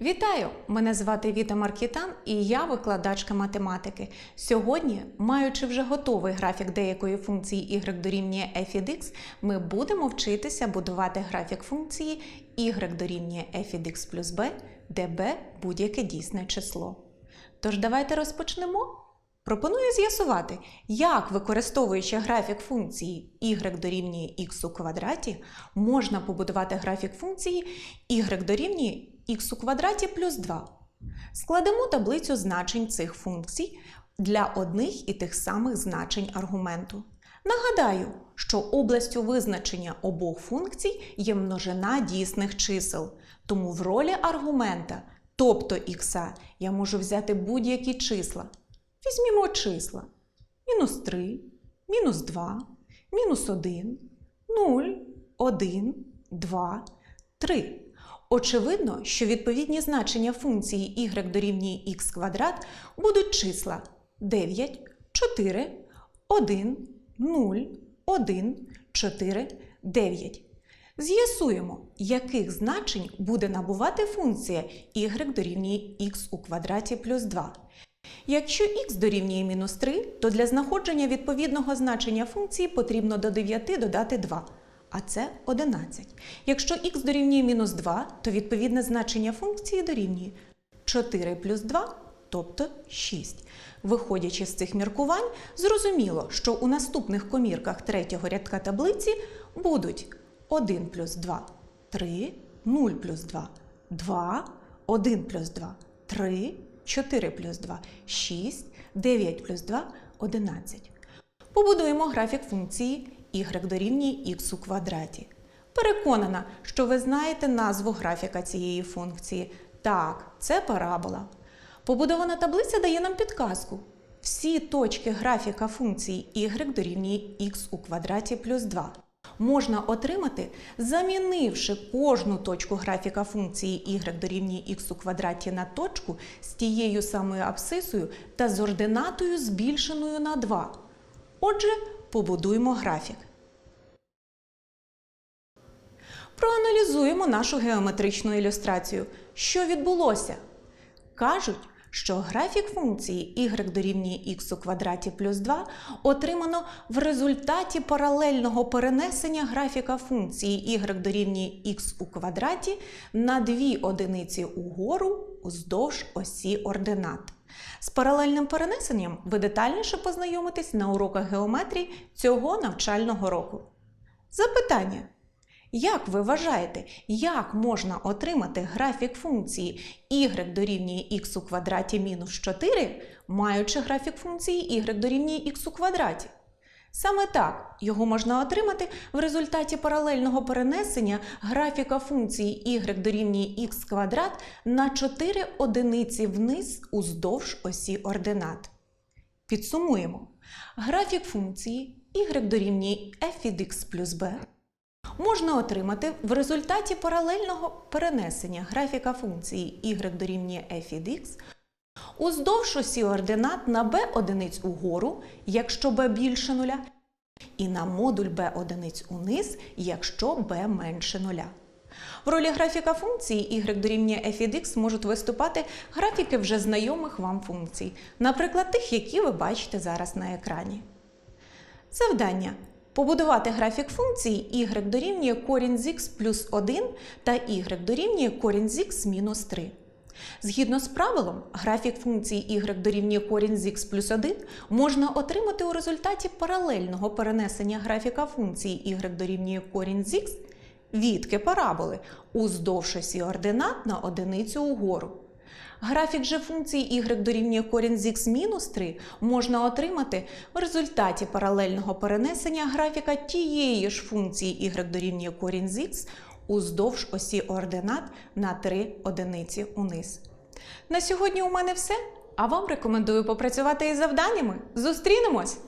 Вітаю! Мене звати Віта Маркітан і я викладачка математики. Сьогодні, маючи вже готовий графік деякої функції y дорівнює f від x, ми будемо вчитися будувати графік функції y дорівнює f від x плюс b, де b – будь-яке дійсне число. Тож давайте розпочнемо. Пропоную з'ясувати, як, використовуючи графік функції y дорівнює x у квадраті, можна побудувати графік функції y дорівнює x у квадраті плюс 2. Складемо таблицю значень цих функцій для одних і тих самих значень аргументу. Nагадаю, що областю визначення обох функцій є множина дійсних чисел, тому в ролі аргумента, тобто х, я можу взяти будь-які числа. Візьмімо числа. Мінус 3, мінус 2, мінус 1, 0, 1, 2, 3. Очевидно, що відповідні значення функції y дорівнює х квадрат будуть числа 9, 4, 1, 0, 1, 4, 9. З'ясуємо, яких значень буде набувати функція y дорівнює х у квадраті плюс 2. Якщо х дорівнює мінус 3, то для знаходження відповідного значення функції потрібно до 9 додати 2, а це 11. Якщо х дорівнює мінус 2, то відповідне значення функції дорівнює 4 плюс 2, тобто 6. Виходячи з цих міркувань, зрозуміло, що у наступних комірках третього рядка таблиці будуть 1 плюс 2 – 3, 0 плюс 2 – 2, 1 плюс 2 – 3, 4 плюс 2 – 6, 9 плюс 2 – 11. Побудуємо графік функції y дорівнює х у квадраті. Переконана, що ви знаєте назву графіка цієї функції. Так, це парабола. Побудована таблиця дає нам підказку. Всі точки графіка функції y дорівнює х у квадраті плюс 2 можна отримати, замінивши кожну точку графіка функції y дорівнює х у квадраті на точку з тією самою абсцисою та з ординатою збільшеною на 2. Отже, побудуємо графік. Проаналізуємо нашу геометричну ілюстрацію. Що відбулося? Кажуть, що графік функції y дорівнює х у квадраті плюс 2 отримано в результаті паралельного перенесення графіка функції y дорівнює х у квадраті на дві одиниці угору уздовж осі ординат. З паралельним перенесенням ви детальніше познайомитесь на уроках геометрії цього навчального року. Запитання. Як ви вважаєте, як можна отримати графік функції y дорівнює x у квадраті мінус 4, маючи графік функції y дорівнює х у квадраті? Саме так його можна отримати в результаті паралельного перенесення графіка функції y дорівнює х квадрат на 4 одиниці вниз уздовж осі ординат. Підсумуємо. Графік функції y дорівнює f від x плюс b можна отримати в результаті паралельного перенесення графіка функції y дорівнює f від x уздовж осі ординат на b одиниць угору, якщо b більше нуля, і на модуль b одиниць униз, якщо b менше нуля. В ролі графіка функції y дорівнює f від x можуть виступати графіки вже знайомих вам функцій, наприклад, тих, які ви бачите зараз на екрані. Завдання. Побудувати графік функції y дорівнює корінь з х плюс 1 та y дорівнює корінь з х мінус 3. Згідно з правилом, графік функції y дорівнює корінь з х плюс 1 можна отримати у результаті паралельного перенесення графіка функції y дорівнює корінь з х відки параболи уздовж осі ординат на одиницю угору. Графік же функції y дорівнює корінь з х мінус 3 можна отримати в результаті паралельного перенесення графіка тієї ж функції y дорівнює корінь з х уздовж осі ординат на 3 одиниці униз. На сьогодні у мене все. А вам рекомендую попрацювати із завданнями. Зустрінемось!